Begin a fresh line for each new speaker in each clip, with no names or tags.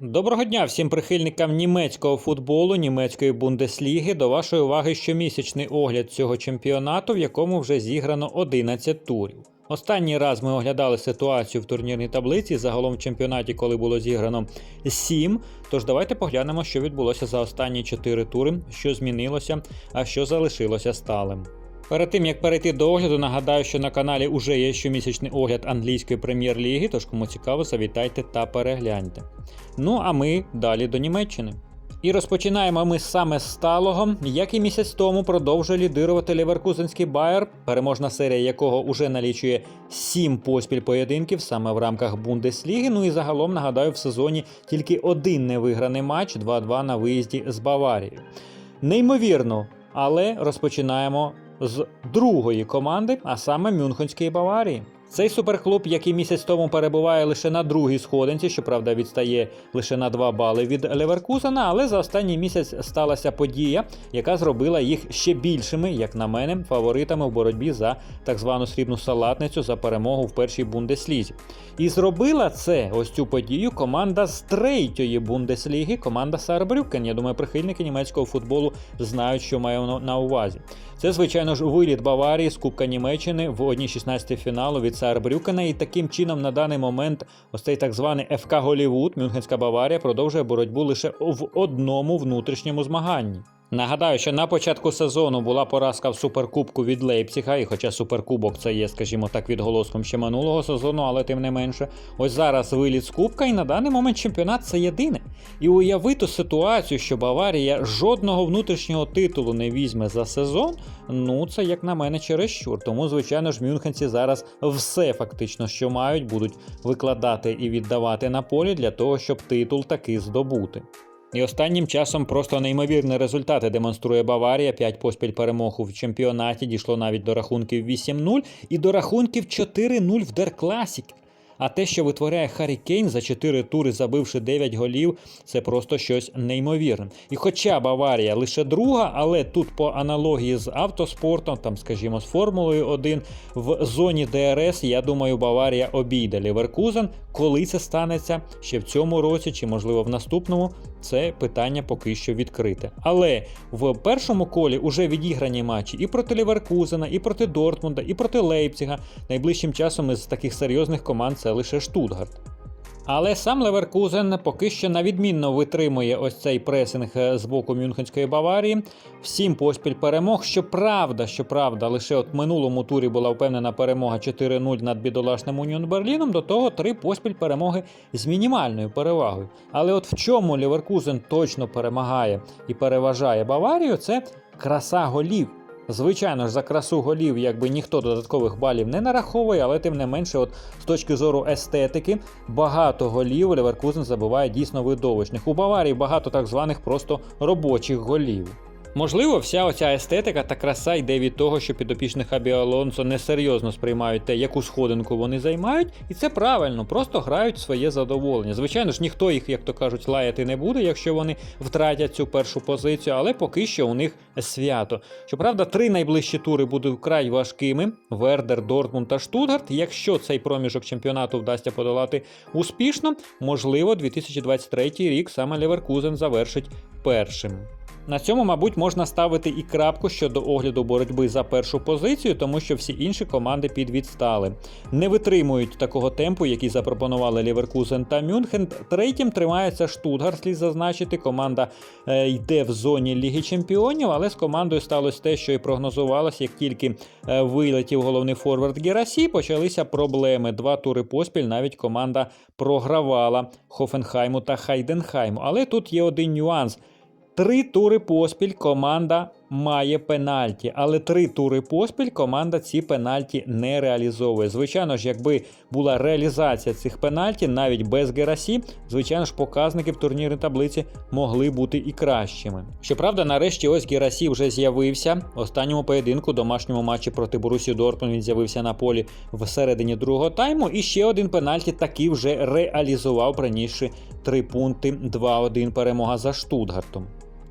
Доброго дня всім прихильникам німецького футболу, німецької бундесліги. До вашої уваги щомісячний огляд цього чемпіонату, в якому вже зіграно 11 турів. Останній раз ми оглядали ситуацію в турнірній таблиці, загалом в чемпіонаті, коли було зіграно 7. Тож давайте поглянемо, що відбулося за останні 4 тури, що змінилося, а що залишилося сталим. Перед тим як перейти до огляду, нагадаю, що на каналі уже є щомісячний огляд англійської прем'єр-ліги, тож кому цікаво, завітайте та перегляньте. Ну а ми далі до Німеччини. І розпочинаємо ми саме з сталого, як і місяць тому продовжує лідирувати Леверкузенський Байер, переможна серія якого уже налічує 7 поспіль поєдинків саме в рамках Бундесліги. Ну і загалом нагадаю, в сезоні тільки один невиграний матч 2-2 на виїзді з Баварією. Неймовірно, але розпочинаємо з другої команди, а саме Мюнхенської Баварії. Цей суперклуб, який місяць тому перебуває лише на другій сходинці, щоправда, відстає лише на 2 бали від Леверкузена, але за останній місяць сталася подія, яка зробила їх ще більшими, як на мене, фаворитами в боротьбі за так звану срібну салатницю за перемогу в першій бундеслізі. І зробила це ось цю подію команда з третьої бундесліги, команда Сарбрюкен. Я думаю, прихильники німецького футболу знають, що маю на- увазі. Це, звичайно ж, виліт Баварії з Кубка Німеччини в 1-16 фіналу від Саарбрюкена. І таким чином на даний момент ось цей так званий ФК Голівуд, Мюнхенська Баварія, продовжує боротьбу лише в одному внутрішньому змаганні. Нагадаю, що на початку сезону була поразка в суперкубку від Лейпціга, і хоча суперкубок це є, скажімо так, відголоском ще минулого сезону, але тим не менше. Ось зараз виліт з кубка, і на даний момент чемпіонат це єдине. І уявити ситуацію, що Баварія жодного внутрішнього титулу не візьме за сезон, ну це як на мене чересчур. Тому, звичайно ж, мюнхенці зараз все фактично, що мають, будуть викладати і віддавати на полі для того, щоб титул таки здобути. І останнім часом просто неймовірні результати демонструє Баварія. П'ять поспіль перемог в чемпіонаті дійшло навіть до рахунків 8-0 і до рахунків 4-0 в Дер Класік. А те, що витворяє Харі Кейн за 4 тури, забивши 9 голів, це просто щось неймовірне. І хоча Баварія лише друга, але тут по аналогії з автоспортом, там, скажімо, з Формулою 1, в зоні ДРС, я думаю, Баварія обійде Ліверкузен. Коли це станеться ще в цьому році, чи можливо в наступному, це питання поки що відкрите. Але в першому колі вже відіграні матчі і проти Ліверкузена, і проти Дортмунда, і проти Лейпціга. Найближчим часом із таких серйозних команд це лише Штутгарт. Але сам Леверкузен поки що навідмінно витримує ось цей пресинг е, з боку Мюнхенської Баварії. Всім поспіль перемог. Щоправда, щоправда, лише от минулому турі була впевнена перемога 4-0 над бідолашним Уніон Берліном. До того три поспіль перемоги з мінімальною перевагою. Але от в чому Леверкузен точно перемагає і переважає Баварію, це краса голів. Звичайно ж, за красу голів, якби ніхто додаткових балів не нараховує, але тим не менше, от з точки зору естетики, багато голів Леверкузен забиває дійсно видовищних. У Баварії багато так званих просто робочих голів. Можливо, вся оця естетика та краса йде від того, що підопічні Хабі Алонсо несерйозно сприймають те, яку сходинку вони займають, і це правильно, просто грають своє задоволення. Звичайно ж, ніхто їх, як то кажуть, лаяти не буде, якщо вони втратять цю першу позицію, але поки що у них свято. Щоправда, три найближчі тури будуть вкрай важкими: Вердер, Дортмунд та Штутгарт. Якщо цей проміжок чемпіонату вдасться подолати успішно, можливо, 2023 рік саме Леверкузен завершить першим. На цьому, мабуть, можна ставити і крапку щодо огляду боротьби за першу позицію, тому що всі інші команди підвідстали. Не витримують такого темпу, який запропонували Ліверкузен та Мюнхен. Третім тримається Штутгарт, слід зазначити. Команда е, йде в зоні Ліги Чемпіонів, але з командою сталося те, що і прогнозувалося, як тільки е, вилетів головний форвард Герасі, почалися проблеми. Два тури поспіль навіть команда програвала Хофенхайму та Хайденхайму. Але тут є один нюанс. Три тури поспіль команда має пенальті, але три тури поспіль команда ці пенальті не реалізовує. Звичайно ж, якби була реалізація цих пенальті, навіть без Герасі, звичайно ж, показники в турнірній таблиці могли бути і кращими. Щоправда, нарешті ось Герасі вже з'явився. В останньому поєдинку, домашньому матчі проти Борусі Дортмунд він з'явився на полі в середині другого тайму. І ще один пенальті таки вже реалізував, принісши три пункти 2-1 перемога за Штутгартом.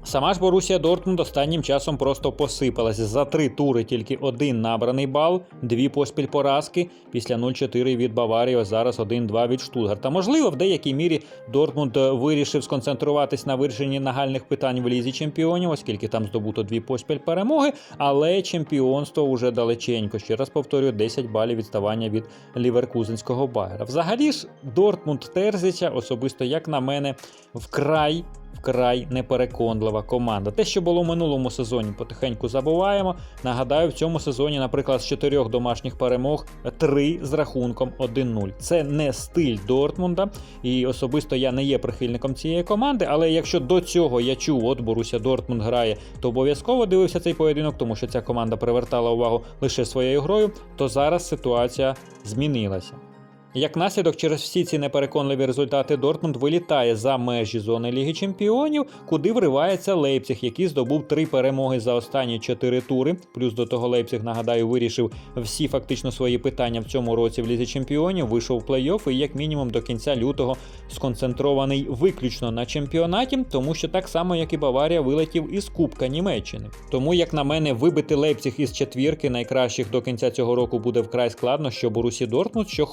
Сама ж Борусія Дортмунд останнім часом просто посипалась. За три тури тільки один набраний бал, дві поспіль поразки. Після 0-4 від Баварії, зараз 1-2 від Штутгарта. Можливо, в деякій мірі Дортмунд е, вирішив сконцентруватись на вирішенні нагальних питань в лізі чемпіонів, оскільки там здобуто дві поспіль перемоги. Але чемпіонство уже далеченько. Ще раз повторюю, 10 балів відставання від ліверкузенського Байера. Взагалі ж Дортмунд Терзича, особисто як на мене, вкрай вкрай непереконлива команда. Те, що було в минулому сезоні, потихеньку забуваємо. Нагадаю, в цьому сезоні, наприклад, з чотирьох домашніх перемог три з рахунком 1-0. Це не стиль Дортмунда, і особисто я не є прихильником цієї команди. Але якщо до цього я чув, от Боруся Дортмунд грає, то обов'язково дивився цей поєдинок, тому що ця команда привертала увагу лише своєю грою, то зараз ситуація змінилася. Як наслідок, через всі ці непереконливі результати Дортмунд вилітає за межі зони Ліги Чемпіонів, куди вривається Лейпциг, який здобув три перемоги за останні чотири тури. Плюс до того Лейпциг, нагадаю, вирішив всі фактично свої питання в цьому році в Лізі Чемпіонів, вийшов в плей-офф і як мінімум до кінця лютого сконцентрований виключно на чемпіонаті, тому що так само, як і Баварія, вилетів із Кубка Німеччини. Тому, як на мене, вибити Лейпциг із четвірки найкращих до кінця цього року буде вкрай складно, що Борусі Дортмунд, що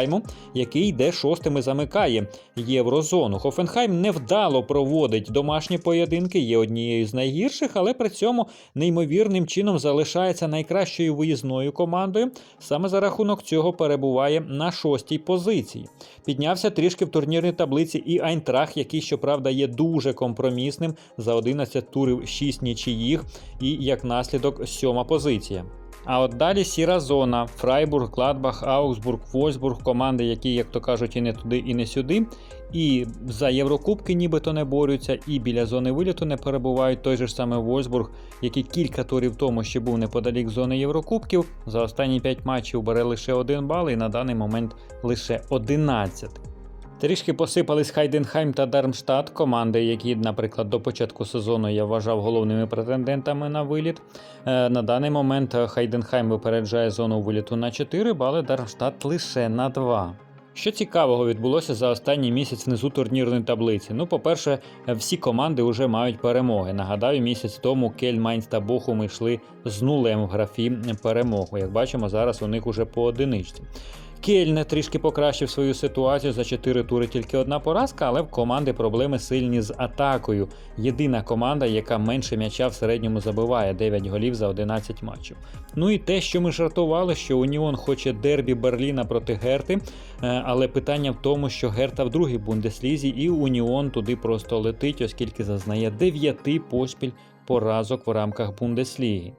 Хофенхайму, який йде шостим і замикає єврозону. Хофенхайм невдало проводить домашні поєдинки, є однією з найгірших, але при цьому неймовірним чином залишається найкращою виїзною командою. Саме за рахунок цього перебуває на шостій позиції. Піднявся трішки в турнірній таблиці і Айнтрах, який, щоправда, є дуже компромісним за 11 турів 6 нічиїх, і як наслідок сьома позиція. А от далі сіра зона: Фрайбург, Гладбах, Аугсбург, Вольсбург, команди, які, як то кажуть, і не туди, і не сюди. І за Єврокубки нібито не борються, і біля зони виліту не перебувають той же ж саме Вольсбург, який кілька турів тому ще був неподалік зони Єврокубків. За останні 5 матчів бере лише один бал, і на даний момент лише 11. Трішки посипались Хайденхайм та Дармштадт, команди, які, наприклад, до початку сезону я вважав головними претендентами на виліт. Е, На даний момент Хайденхайм випереджає зону виліту на 4 бали, Дармштадт лише на 2. Що цікавого відбулося за останній місяць внизу турнірної таблиці? Ну, по-перше, всі команди вже мають перемоги. Нагадаю, місяць тому Кель, Майнц та Бохум йшли з нулем в графі перемогу. Як бачимо, зараз у них уже по одиничці. Кельне трішки покращив свою ситуацію за 4 тури тільки одна поразка, але в команди проблеми сильні з атакою. Єдина команда, яка менше м'яча в середньому забиває 9 голів за 11 матчів. Ну і те, що ми жартували, що Уніон хоче дербі Берліна проти Герти, е, але питання в тому, що Герта в другій бундеслізі, і Уніон туди просто летить, оскільки зазнає 9 поспіль поразок в рамках Бундесліги.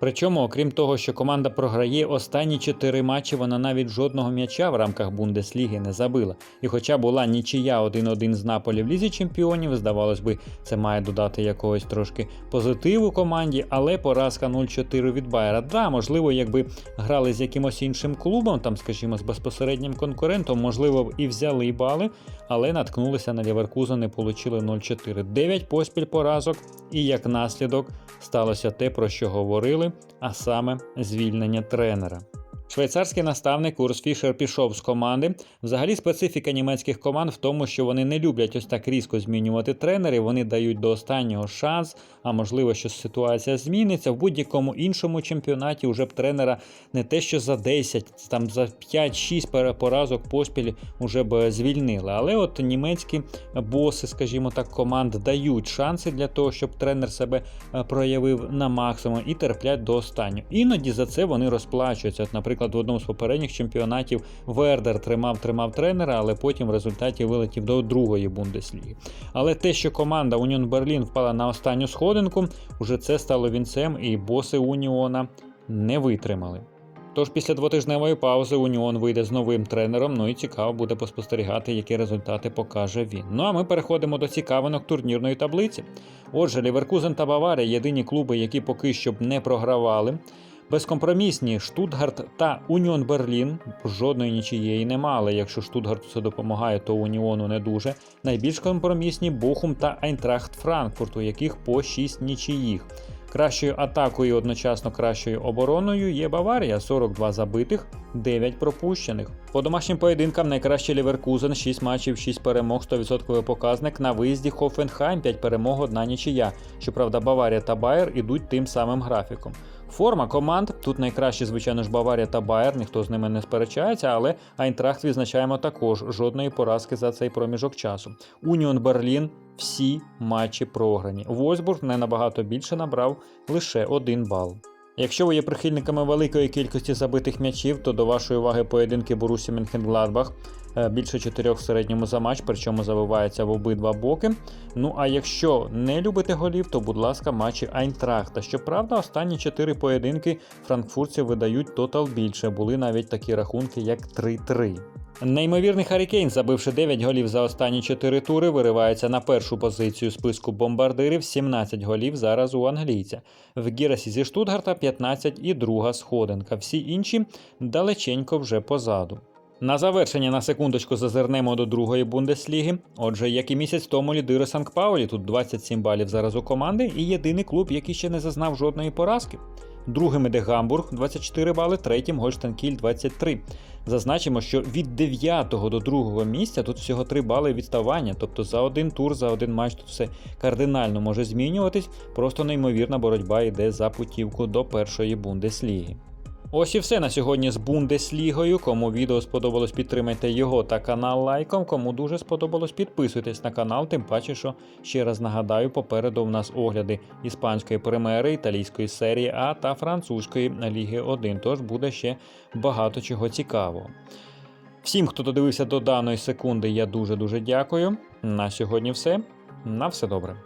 Причому, окрім того, що команда програє останні чотири матчі, вона навіть жодного м'яча в рамках Бундесліги не забила. І хоча була нічия 1-1 з Наполі в лізі чемпіонів, здавалось би, це має додати якогось трошки позитиву команді, але поразка 0-4 від Байера. Да, можливо, якби грали з якимось іншим клубом, там, скажімо, з безпосереднім конкурентом, можливо, і взяли бали, але наткнулися на Ліверкузен і отримали 0-4. 9 поспіль поразок, і як наслідок сталося те, про що говорили, а саме звільнення тренера. Швейцарський наставник Урс Фішер пішов з команди. Взагалі, специфіка німецьких команд в тому, що вони не люблять ось так різко змінювати тренерів. Вони дають до останнього шанс, а можливо, що ситуація зміниться. В будь-якому іншому чемпіонаті вже б тренера не те, що за 10, там за 5-6 поразок поспіль вже б звільнили. Але от німецькі боси, скажімо так, команд дають шанси для того, щоб тренер себе е, проявив на максимум і терплять до останнього. Іноді за це вони розплачуються. От, наприклад, в одному з попередніх чемпіонатів Вердер тримав тримав тренера, але потім в результаті вилетів до другої бундесліги. Але те, що команда Уніон Берлін впала на останню сходинку, уже це стало вінцем, і боси Уніона не витримали. Тож після двотижневої паузи Уніон вийде з новим тренером. Ну і цікаво буде поспостерігати, які результати покаже він. Ну а ми переходимо до цікавинок турнірної таблиці. Отже, Ліверкузен та Баварія єдині клуби, які поки що не програвали. Безкомпромісні Штутгарт та Уніон Берлін жодної нічиєї не мали. Якщо Штутгарту це допомагає, то Уніону не дуже. Найбільш компромісні Бохум та Айнтрахт Франкфурт, у яких по 6 нічиїх. Кращою атакою і одночасно кращою обороною є Баварія 42 забитих, 9 пропущених. По домашнім поєдинкам найкраще Ліверкузен 6 матчів, 6 перемог, 100% показник. На виїзді Хофенхайм 5 перемог, одна нічия. Щоправда, Баварія та Байер ідуть тим самим графіком. Форма команд тут найкраще, звичайно ж, Баварія та Байер, ніхто з ними не сперечається, але Айнтрахт відзначаємо також жодної поразки за цей проміжок часу. Уніон Берлін всі матчі програні. Вольсбург не набагато більше набрав лише один бал. Якщо ви є прихильниками великої кількості забитих м'ячів, то до вашої уваги поєдинки Борусі Мюнхен-Гладбах. Е, Більше чотирьох в середньому за матч, причому забивається в обидва боки. Ну а якщо не любите голів, то будь ласка, матчі Айнтрахта. Щоправда, останні чотири поєдинки франкфуртці видають тотал більше. Були навіть такі рахунки, як 3-3. Неймовірний Харікейн, забивши 9 голів за останні 4 тури, виривається на першу позицію списку бомбардирів 17 голів зараз у англійця. В Гірасі зі Штутгарта 15 і друга сходинка. Всі інші далеченько вже позаду. На завершення на секундочку зазирнемо до другої бундесліги. Отже, як і місяць тому лідири Санкт Паулі, тут 27 балів зараз у команди, і єдиний клуб, який ще не зазнав жодної поразки. Другим іде Гамбург 24 бали, третім Гольштанкіль 23. Зазначимо, що від 9 до 2 місця тут всього 3 бали відставання, тобто за один тур, за один матч тут все кардинально може змінюватись. Просто неймовірна боротьба йде за путівку до першої бундесліги. Ось і все на сьогодні з Бундеслігою. Кому відео сподобалось, підтримайте його та канал лайком. Кому дуже сподобалось, підписуйтесь на канал, тим паче, що ще раз нагадаю, попереду в нас огляди іспанської прем'єри, італійської серії А та французької Ліги 1. Тож буде ще багато чого цікавого. Всім, хто додивився до даної секунди, я дуже дуже дякую. На сьогодні все. На все добре.